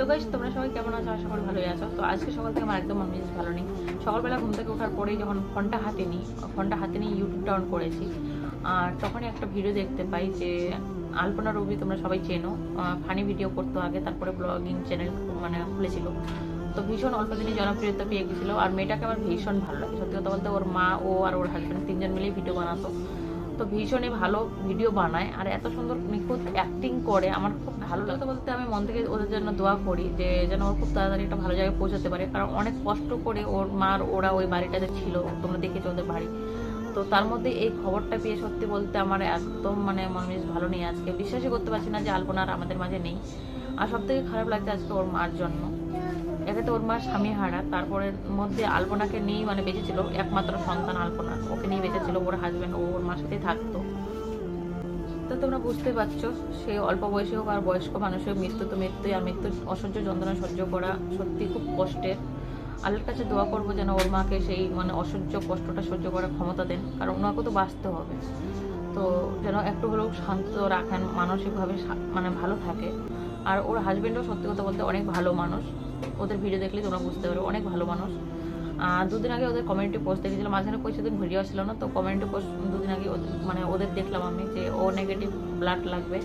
তো গাইস তোমরা সবাই কেমন আছো? আশা করি ভালোই আছো। তো আজকে সকাল থেকে আমার একদম মন মেজাজ ভালো নেই। সকালবেলা ঘুম থেকে ওঠার পরেই যখন ফোনটা হাতে নিই, ফোনটা হাতে নিয়ে ইউটিউবটা অন করেছি, আর তখনই একটা ভিডিও দেখতে পাই যে, আলপনা রবি তোমরা সবাই চেনো ফানি ভিডিও করতো আগে, তারপরে ব্লগিং চ্যানেল মানে খুলেছিল। তো ভীষণ অল্প দিনই জনপ্রিয়তা পেয়ে গেছিল, আর মেয়েটাকে আমার ভীষণ ভালো লাগে। সত্যি কথা বলতে ওর মা, ও আর ওর হাজব্যান্ড তিনজন মিলেই ভিডিও বানাতো। তো ভীষণই ভালো ভিডিও বানায় আর এত সুন্দর নিখুঁত অ্যাক্টিং করে। আমার খুব ভালো লাগে বলতে আমি মন থেকে ওদের জন্য দোয়া করি যে যেন ওর খুব তাড়াতাড়ি একটা ভালো জায়গায় পৌঁছাতে পারে। কারণ অনেক কষ্ট করে ওর মার ওরা ওই বাড়িটাতে ছিল, তোমরা দেখেছ ওদের বাড়ি। তো তার মধ্যে এই খবরটা পেয়ে সত্যি বলতে আমার একদম মানে মন মেজাজ ভালো নেই আজকে। বিশ্বাসই করতে পারছি না যে আলপনা আর আমাদের মাঝে নেই। আর সব থেকে খারাপ লাগছে আজকে ওর মার জন্য। একে তো ওর মা স্বামী হারা, তারপরে মধ্যে আলপনাকে নিয়েই মানে বেঁচেছিল, একমাত্র সন্তান আলপনা, ওকে নিয়ে বেঁচেছিল ওর হাজব্যান্ড ও ওর মার সাথেই থাকতো। তো তোমরা বুঝতে পারছ, সে অল্প বয়সী হোক আর বয়স্ক মানুষের মৃত্যু তো মৃত্যুই আর মৃত্যুর অসহ্য যন্ত্রণা সহ্য করা সত্যি খুব কষ্টের। আল্লাহর কাছে দোয়া করব যেন ওর মাকে সেই মানে অসহ্য কষ্টটা সহ্য করার ক্ষমতা দেন, কারণ ওনাকে তো বাঁচতে হবে। তো যেন একটু হলেও শান্ত রাখেন, মানসিকভাবে মানে ভালো থাকে। আর ওর হাজবেন্ডও সত্যি কথা বলতে অনেক ভালো মানুষ। ওদের ভিডিও দেখলে তোমরা বুঝতে পারো, অনেক ভালো মানুষ। দুদিন আগে ওদের কমিউনিটি পোস্ট দেখেছিলাম, মাঝখানে কিছুদিন ভিডিও ছিল না, তো কমিউনিটি পোস্ট দুদিন আগে মানে ওদের দেখলাম আমি যে ও নেগেটিভ ব্লাড লাগবে।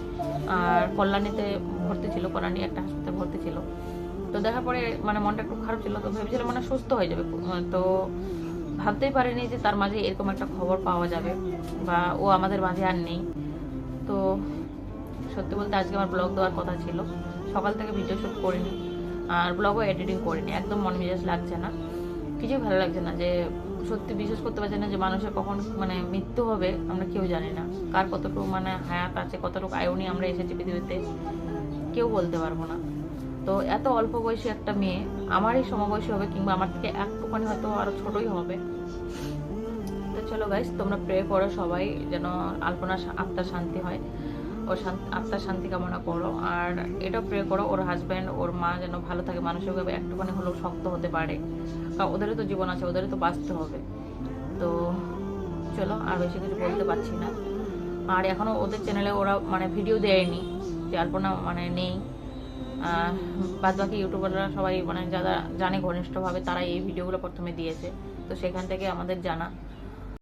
আর কল্যাণীতে ভর্তি ছিল, কল্যাণী একটা হাসপাতালে ভর্তি ছিল। তো দেখার পরে মানে মনটা একটু খারাপ ছিল, তো ভেবেছিলাম মানে সুস্থ হয়ে যাবে। তো ভাবতেই পারিনি যে তার মাঝে এরকম একটা খবর পাওয়া যাবে, বা ও আমাদের মাঝে আর নেই। তো সত্যি বলতে আজকে আমার ব্লগ দেওয়ার কথা ছিল। সকাল থেকে ভিডিও শ্যুট করিনি। আর ব্লগও এডিটিং করিনি, একদম মন মেজাজ লাগছে না। কিছুই ভালো লাগছে না যে সত্যি বিশ্বাস করতে পারছি না যে মানুষের কখন মানে মৃত্যু হবে, আমরা কেউ জানি না। কার কতটুকু মানে হায়াত আছে, কতটুকু আয়ু নিয়ে আমরা এসেছি পৃথিবীতে, কেউ বলতে পারব না। তো এত অল্প বয়সী একটা মেয়ে, আমারই সমবয়সী হবে কিংবা আমার থেকে একটুখানি হয়তো আরও ছোটই হবে। তো চলো গাইস তোমরা প্রে করো সবাই যেন আলপনা আত্মার শান্তি হয়। ওর আত্মার শান্তি কামনা করো। আর এটাও প্রে করো, ওর হাজব্যান্ড ওর মা যেন ভালো থাকে, মানসিকভাবে একটুখানি হলেও শক্ত হতে পারে। কারণ ওদেরও তো জীবন আছে, ওদেরও তো বাঁচতে হবে। তো চলো, আর বেশি কিছু বলতে পারছি না। আর এখনও ওদের চ্যানেলে ওরা মানে ভিডিও দেয়নি আলপনা মানে নেই। বাদ বাকি ইউটিউবাররা সবাই মানে যারা জানে ঘনিষ্ঠভাবে, তারা এই ভিডিওগুলো প্রথমে দিয়েছে। তো সেখান থেকে আমাদের জানা।